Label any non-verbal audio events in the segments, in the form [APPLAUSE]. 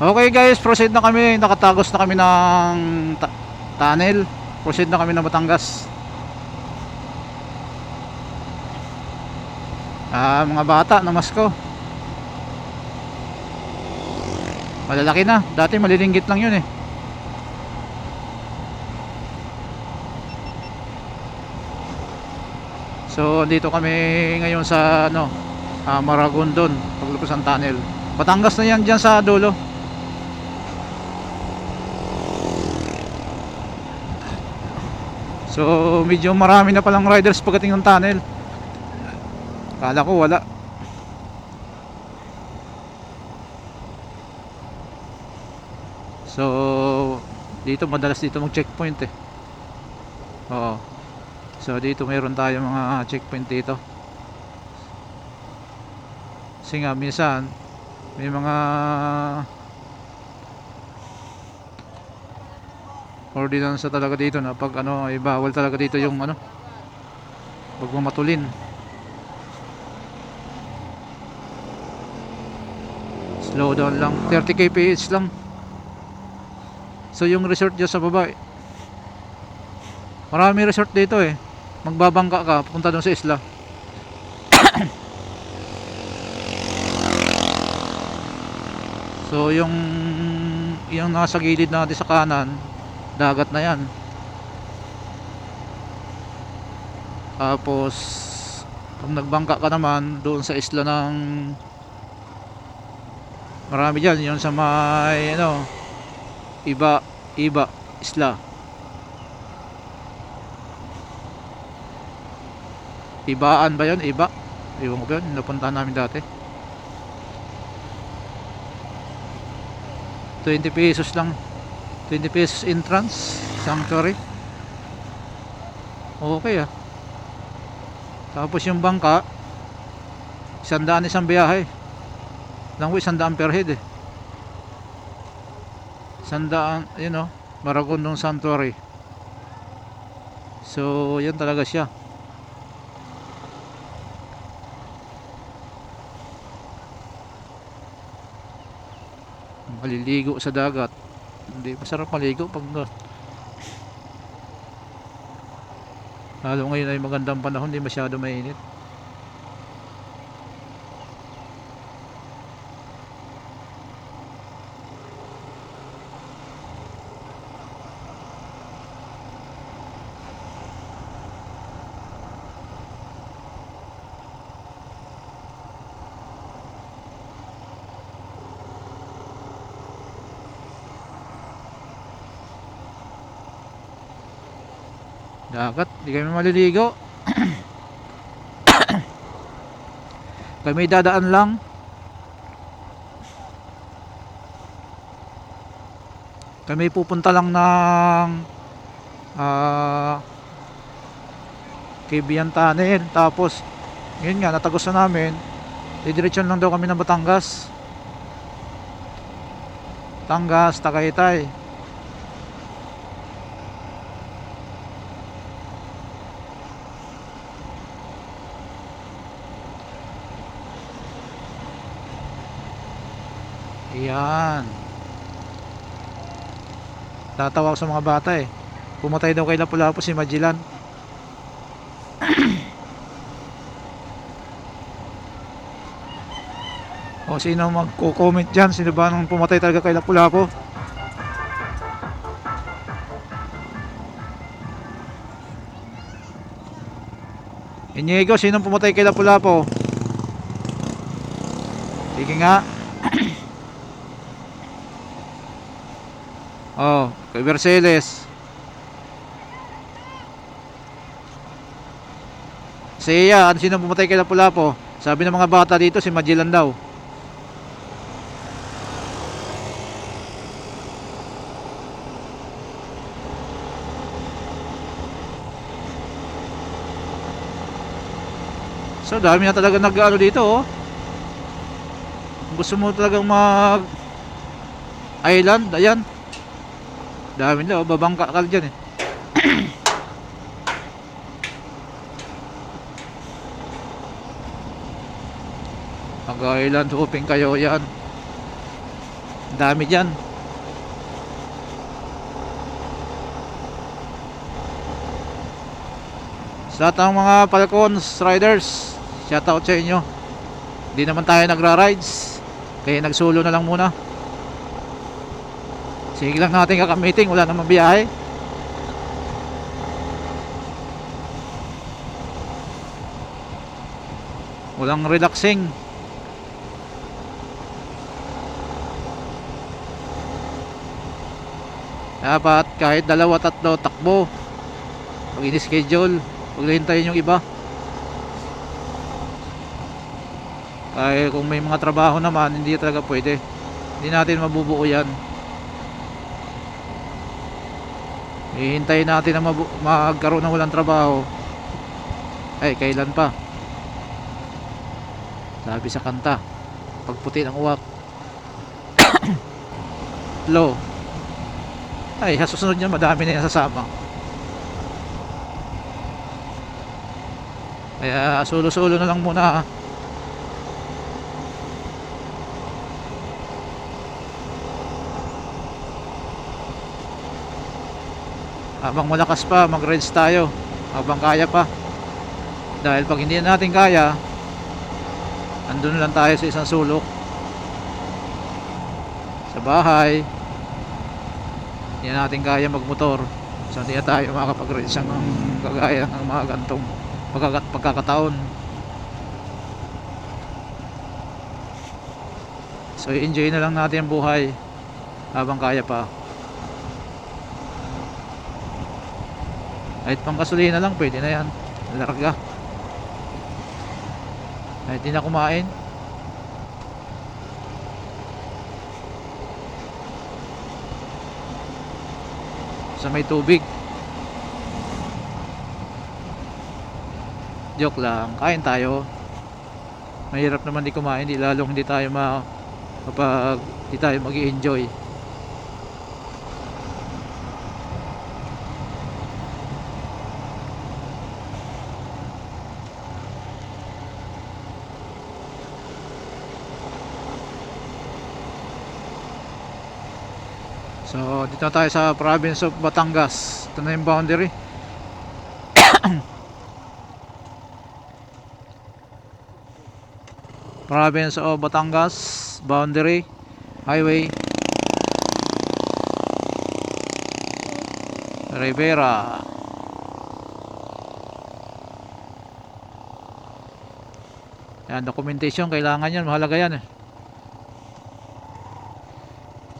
Okay guys, proceed na kami. Nakatagos na kami ng tunnel. Proceed na kami ng Batangas. Ah, mga bata, namasko. Malalaki na. Dati malilinggit lang yun eh. So, dito kami ngayon sa ano, ah, Maragondon, paglupos ng tunnel. Batangas na yan dyan sa dulo. So, medyo marami na palang riders pagdating ng tunnel. Kala ko wala. So, dito madalas dito mag checkpoint eh. Oo. So, dito mayroon tayo mga checkpoint dito. Kasi nga, minsan, may mga ordinansa talaga dito na pag ano, ay bawal talaga dito yung ano, wag mo matulin. Slow down lang. 30 kph lang. So yung resort dyan sa baba eh. Marami resort dito eh. Magbabangka ka, punta doon sa isla. [COUGHS] so yung yung nasa gilid natin sa kanan, dagat na yan. Tapos pag nagbangka ka naman doon sa isla ng marami dyan yun sa may ano iba iba isla. Ibaan ba yun? Iba? Iwan ko yun? Napuntahan namin dati. 20 pesos lang 20 pesos entrance sanctuary okay ah. Tapos yung bangka isandaan isang biyahe. Lang ko isandaan per head eh. Sandaan yun o Maragondong Sanctuary so yan talaga siya. Maliligo sa dagat hindi masarap maligo pag lalo ngayon ay magandang panahon hindi masyado mainit dagat di kami maliligo. [COUGHS] Kami dadaan lang. Kami pupunta lang ng ah Kibian Tunnel tapos yun nga natagos na namin. Didiretsyon lang daw kami ng Batangas. Tangas, Tagaytay Yan. Tatawa sa mga bata eh. Pumatay daw kay Lapu-Lapu si Magellan. [CLEARS THROAT] o sino magko-comment dyan? Sino ba nung pumatay talaga kay Lapu-Lapu? Inigo, sino pumatay kay Lapu-Lapu? Sige nga. Oh, kay Verceles. Siya, ano sino pumatay kay Lapu-Lapu? Sabi ng mga bata dito, si Magellan daw. So, dami na talaga nag-ano dito, oh. Gusto mo talagang mag island, ayan. Dami na, babangka ka dyan eh. [CLEARS THROAT] Mag-island hopping kayo yan. Dami dyan. Sa lahat ng mga Falcons Riders, shoutout sa inyo. Hindi naman tayo nagra-rides. Kaya nagsolo na lang muna. Sige lang natin kakamiting, wala namang biyahe. Walang relaxing. Dapat kahit dalawa tatlo takbo. Pag ini-schedule, pag hintayin yung iba. Kaya kung may mga trabaho naman, hindi talaga pwede. Hindi natin mabubuo yan. Hihintayin natin na magkaroon ng walang trabaho. Ay, kailan pa? Sabi sa kanta, pagputi ng uwak. [COUGHS] Low. Ay, sa susunod niya madami na yung sasama. Kaya sulo-sulo na lang muna. Habang malakas pa, mag-rides tayo. Habang kaya pa. Dahil pag hindi natin kaya, andun lang tayo sa isang sulok. Sa bahay. Hindi natin kaya magmotor. So hindi tayo makakapag-rides ng kagaya ng mga gantong pagkakat pagkakataon. So enjoy na lang natin ang buhay habang kaya pa. Kahit pang gasolina lang pwede na yan. Larga. Kahit di na kumain. Sa may tubig. Joke lang. Kain tayo. Mahirap naman di kumain. Di lalong hindi tayo ma kapag di tayo mag enjoy Na tayo sa province of Batangas. Ito na yung boundary. [COUGHS] province of Batangas, boundary, highway, Rivera. Yan, documentation, kailangan yan, mahalaga yan eh.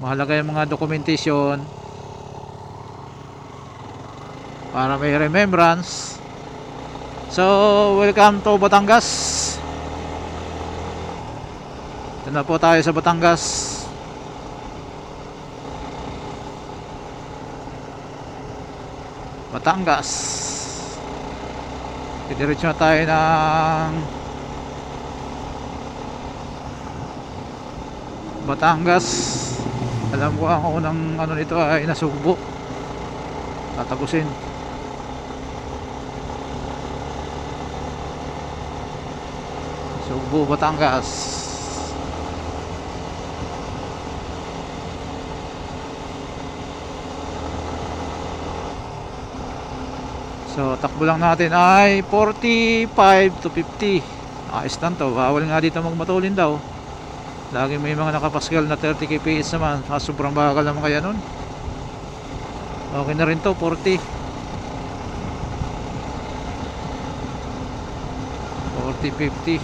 Mahalaga yung mga documentation para may remembrance. So, welcome to Batangas. Ito na po tayo sa Batangas. Batangas. Didiretso na tayo ng Batangas. Alam ko ang unang ano nito ay nasugbo. Tatapusin. Sugbo, Batangas. So, takbo lang natin ay 45 to 50. Ayos lang to. Bawal nga dito magmatulin daw. Lagi may mga nakapascal na 30 kps naman. Ah, sobrang bakal naman kaya nun. Okay na rin to, 40. 40, 50.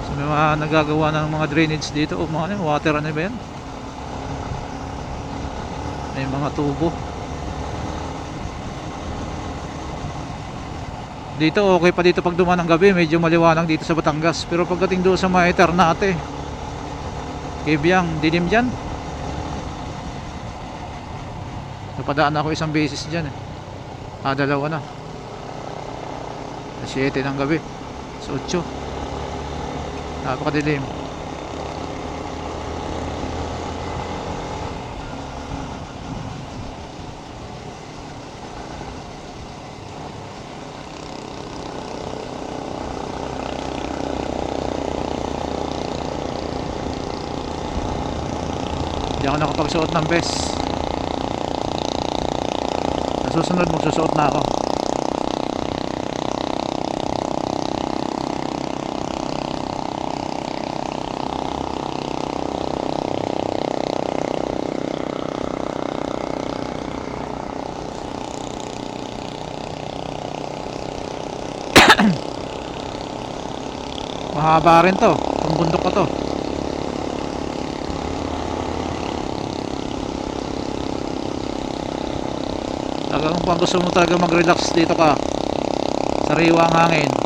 So may mga nagagawa ng mga drainage dito. O mga ano, water ano ba yan? May mga tubo. Dito okay pa dito pag dumaan ng gabi, medyo maliwanag dito sa Batangas. Pero pagdating doon sa mga Eternate, Kibyang, dilim dyan. Napadaan ako isang beses dyan eh. Ah, dalawa na. Sa 7 ng gabi. Sa 8. Napakadilim. Nakapagsuot ng vest. Sa susunod magsusuot na ako. [COUGHS] Mahaba rin to. Bundok ko to. Talagang kung gusto mo talaga mag-relax dito ka. Sariwa ang hangin.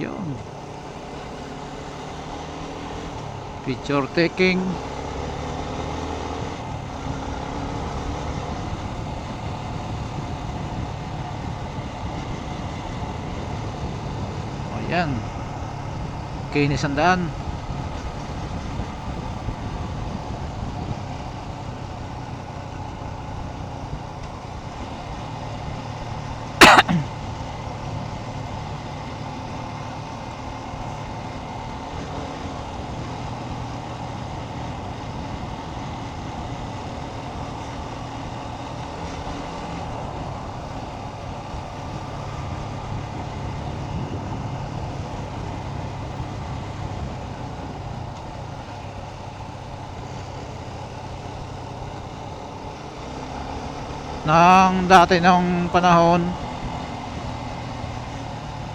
Yun. Picture taking. O yan. Kinis ang Nang dati ng panahon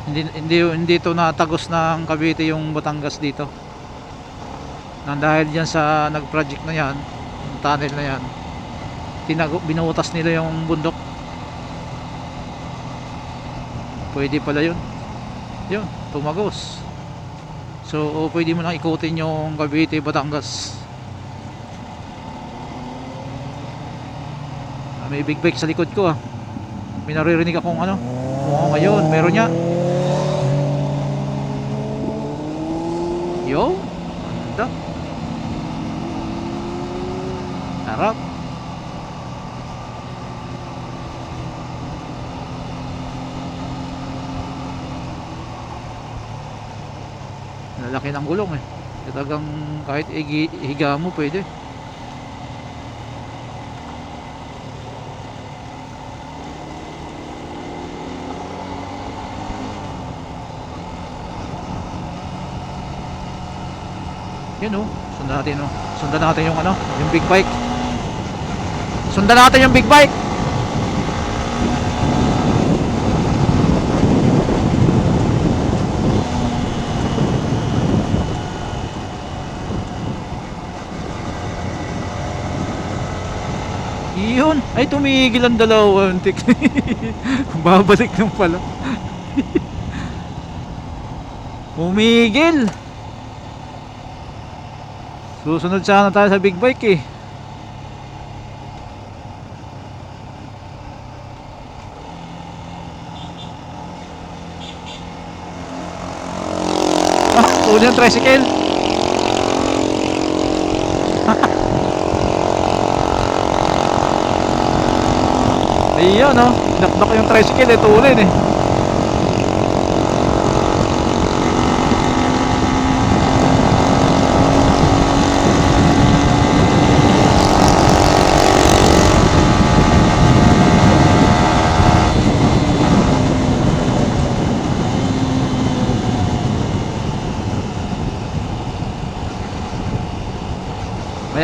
hindi hindi hindi to natagos ng Cavite yung Batangas dito. Nang dahil diyan sa nag-project na 'yan, yung tunnel na 'yan. Tinago binutas nila yung bundok. Pwede pala 'yun. 'Yun, tumagos. So, o pwede mo nang ikutin yung Cavite, Batangas. May big bike sa likod ko ah. May naririnig akong ano. Oo, ngayon, meron niya. Yo, ganda. Harap. Lalaki ng gulong eh. Talagang kahit higa mo pwede. Yun oh, sundan natin oh. Sundan natin yung ano, yung big bike. Sundan natin yung big bike. Yun, ay tumigil ang dalawa. Antik. [LAUGHS] Babalik nang pala. [LAUGHS] Umigil. Susunod sana tayo sa big bike eh. Ah, tuloy yung tricycle. [LAUGHS] Ayun no, nakdak yung tricycle eh, tulin eh.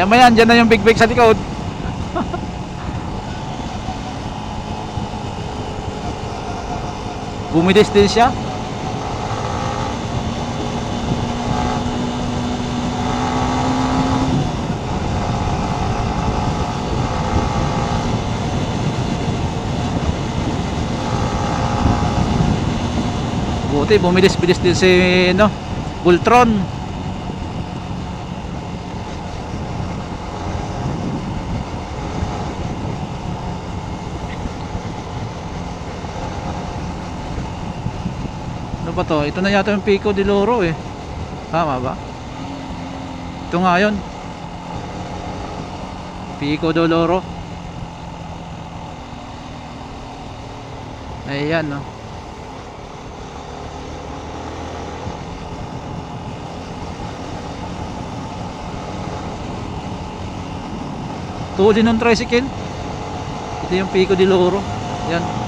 Maya maya, andyan na yung big brake sa likod. [LAUGHS] Bumilis din siya. Buti, bumilis-bilis din si, no, Voltron. Ano ba to? Ito na yata yung Pico de Loro eh. Tama ba? Ito nga yun. Pico de Loro. Ayan no. Tuli ng tricycle. Ito yung Pico de Loro. Yan.